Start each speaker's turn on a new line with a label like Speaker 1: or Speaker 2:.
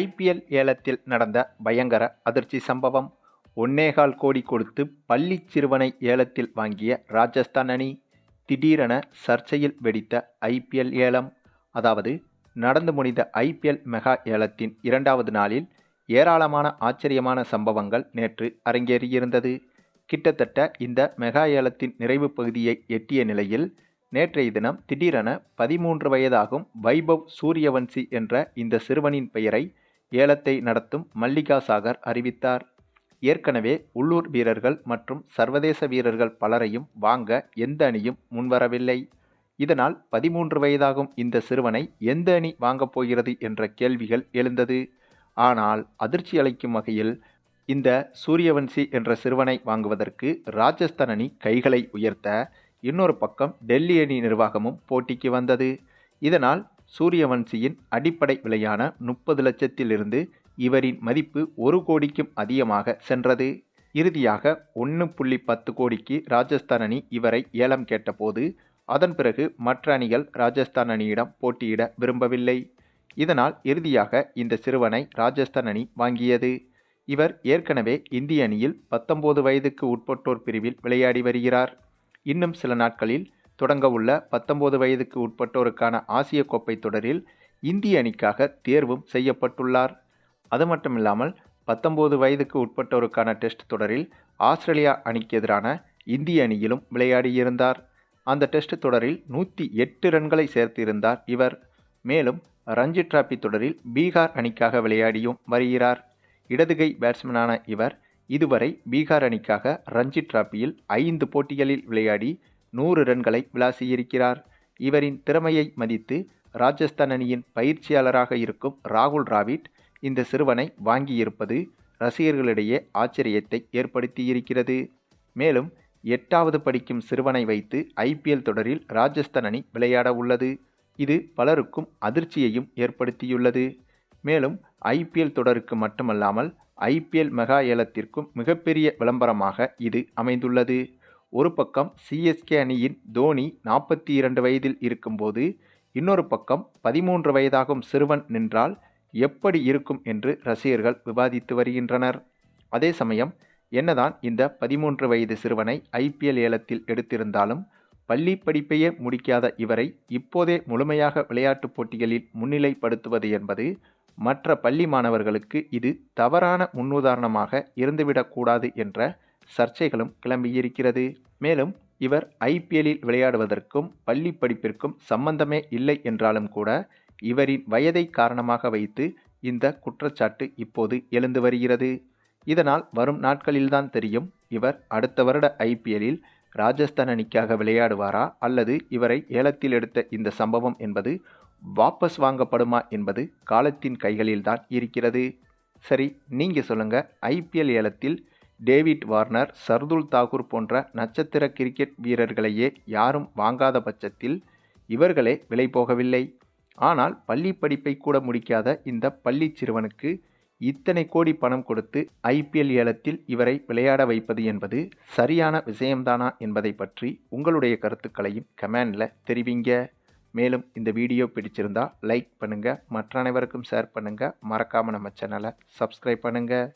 Speaker 1: IPL ஏலத்தில் நடந்த பயங்கர அதிர்ச்சி சம்பவம் ஒன்னேகால் கோடி கொடுத்து பள்ளி சிறுவனை ஏலத்தில் வாங்கிய ராஜஸ்தான் அணி திடீரென சர்ச்சையில் வெடித்த ஐபிஎல் ஏலம். அதாவது நடந்து முடிந்த ஐபிஎல் மெகா ஏலத்தின் இரண்டாவது நாளில் ஏராளமான ஆச்சரியமான சம்பவங்கள் நேற்று அரங்கேறியிருந்தது. கிட்டத்தட்ட இந்த மெகா ஏலத்தின் நிறைவு பகுதியை எட்டிய நிலையில் நேற்றைய தினம் திடீரென பதிமூன்று வயதாகும் வைபவ் சூரியவன்சி என்ற இந்த சிறுவனின் பெயரை ஏலத்தை நடத்தும் மல்லிகா சாகர் அறிவித்தார். ஏற்கனவே உள்ளூர் வீரர்கள் மற்றும் சர்வதேச வீரர்கள் பலரையும் வாங்க எந்த அணியும் முன்வரவில்லை. இதனால் பதிமூன்று வயதாகும் இந்த சிறுவனை எந்த அணி வாங்கப் போகிறது என்ற கேள்விகள் எழுந்தது. ஆனால் அதிர்ச்சி அளிக்கும் வகையில் இந்த சூரியவன்சி என்ற சிறுவனை வாங்குவதற்கு ராஜஸ்தான் அணி கைகளை உயர்த்த இன்னொரு பக்கம் டெல்லி அணி நிர்வாகமும் போட்டிக்கு வந்தது. இதனால் சூரியவன்சியின் அடிப்படை விலையான முப்பது லட்சத்திலிருந்து இவரின் மதிப்பு ஒரு கோடிக்கும் அதிகமாக சென்றது. இறுதியாக ஒன்று புள்ளி பத்து கோடிக்கு ராஜஸ்தான் அணி இவரை ஏலம் கேட்டபோது அதன் பிறகு மற்ற அணிகள் ராஜஸ்தான் அணியிடம் போட்டியிட விரும்பவில்லை. இதனால் இறுதியாக இந்த சிறுவனை ராஜஸ்தான் அணி வாங்கியது. இவர் ஏற்கனவே இந்திய அணியில் பத்தொன்பது வயதுக்கு உட்பட்டோர் பிரிவில் விளையாடி வருகிறார். இன்னும் சில நாட்களில் தொடங்கவுள்ள பத்தொன்பது வயதுக்கு உட்பட்டோருக்கான ஆசிய கோப்பை தொடரில் இந்திய அணிக்காக தேர்வும் செய்யப்பட்டுள்ளார். அது மட்டுமில்லாமல் பத்தொன்பது வயதுக்கு உட்பட்டோருக்கான டெஸ்ட் தொடரில் ஆஸ்திரேலியா அணிக்கு எதிரான இந்திய அணியிலும் விளையாடியிருந்தார். அந்த டெஸ்ட் தொடரில் நூற்றி எட்டு ரன்களை சேர்த்திருந்தார் இவர். மேலும் ரஞ்சி டிராபி தொடரில் பீகார் அணிக்காக விளையாடியும் வருகிறார். இடதுகை பேட்ஸ்மேனான இவர் இதுவரை பீகார் அணிக்காக ரஞ்சி டிராபியில் ஐந்து போட்டிகளில் விளையாடி நூறு ரன்களை விளாசியிருக்கிறார். இவரின் திறமையை மதித்து ராஜஸ்தான் அணியின் பயிற்சியாளராக இருக்கும் ராகுல் டிராவிட் இந்த சிறுவனை வாங்கியிருப்பது ரசிகர்களிடையே ஆச்சரியத்தை ஏற்படுத்தியிருக்கிறது. மேலும் எட்டாவது படிக்கும் சிறுவனை வைத்து ஐபிஎல் தொடரில் ராஜஸ்தான் அணி விளையாட உள்ளது. இது பலருக்கும் அதிர்ச்சியையும் ஏற்படுத்தியுள்ளது. மேலும் ஐபிஎல் தொடருக்கு மட்டுமல்லாமல் ஐபிஎல் மெகா ஏலத்திற்கும் மிகப்பெரிய விளம்பரமாக இது அமைந்துள்ளது. ஒரு பக்கம் சிஎஸ்கே அணியின் தோனி நாற்பத்தி இரண்டு வயதில் இருக்கும்போது இன்னொரு பக்கம் பதிமூன்று வயதாகும் சிறுவன் நின்றால் எப்படி இருக்கும் என்று ரசிகர்கள் விவாதித்து வருகின்றனர். அதே சமயம் என்னதான் இந்த பதிமூன்று வயது சிறுவனை ஐபிஎல் ஏலத்தில் எடுத்திருந்தாலும் பள்ளி படிப்பையே முடிக்காத இவரை இப்போதே முழுமையாக விளையாட்டுப் போட்டிகளில் முன்னிலைப்படுத்துவது என்பது மற்ற பள்ளி மாணவர்களுக்கு இது தவறான முன்னுதாரணமாக இருந்துவிடக்கூடாது என்ற சர்ச்சைகளும் கிளம்பியிருக்கிறது மேலும் இவர் ஐபிஎல்லில் விளையாடுவதற்கும் பள்ளி படிப்பிற்கும் சம்பந்தமே இல்லை என்றாலும் கூட இவரின் வயதை காரணமாக வைத்து இந்த குற்றச்சாட்டு இப்போது எழுந்து வருகிறது. இதனால் வரும் நாட்களில்தான் தெரியும் இவர் அடுத்த வருட ஐபிஎல்லில் ராஜஸ்தான் அணிக்காக விளையாடுவாரா அல்லது இவரை ஏலத்தில் எடுத்த இந்த சம்பவம் என்பது வாபஸ் வாங்கப்படுமா என்பது காலத்தின் கைகளில்தான் இருக்கிறது. சரி நீங்கள் சொல்லுங்கள் ஐபிஎல் ஏலத்தில் டேவிட் வார்னர் சர்துல் தாகூர் போன்ற நட்சத்திர கிரிக்கெட் வீரர்களையே யாரும் வாங்காத பட்சத்தில் இவர்களே விலை போகவில்லை. ஆனால் பள்ளி படிப்பை கூட முடிக்காத இந்த பள்ளி சிறுவனுக்கு இத்தனை கோடி பணம் கொடுத்து ஐபிஎல் ஏலத்தில் இவரை விளையாட வைப்பது என்பது சரியான விஷயம்தானா என்பதை பற்றி உங்களுடைய கருத்துக்களையும் கமெண்டில் தெரிவிங்க. மேலும் இந்த வீடியோ பிடிச்சிருந்தா லைக் பண்ணுங்கள் மற்ற அனைவருக்கும் ஷேர் பண்ணுங்கள் மறக்காமல் நம்ம சேனலை சப்ஸ்கிரைப் பண்ணுங்கள்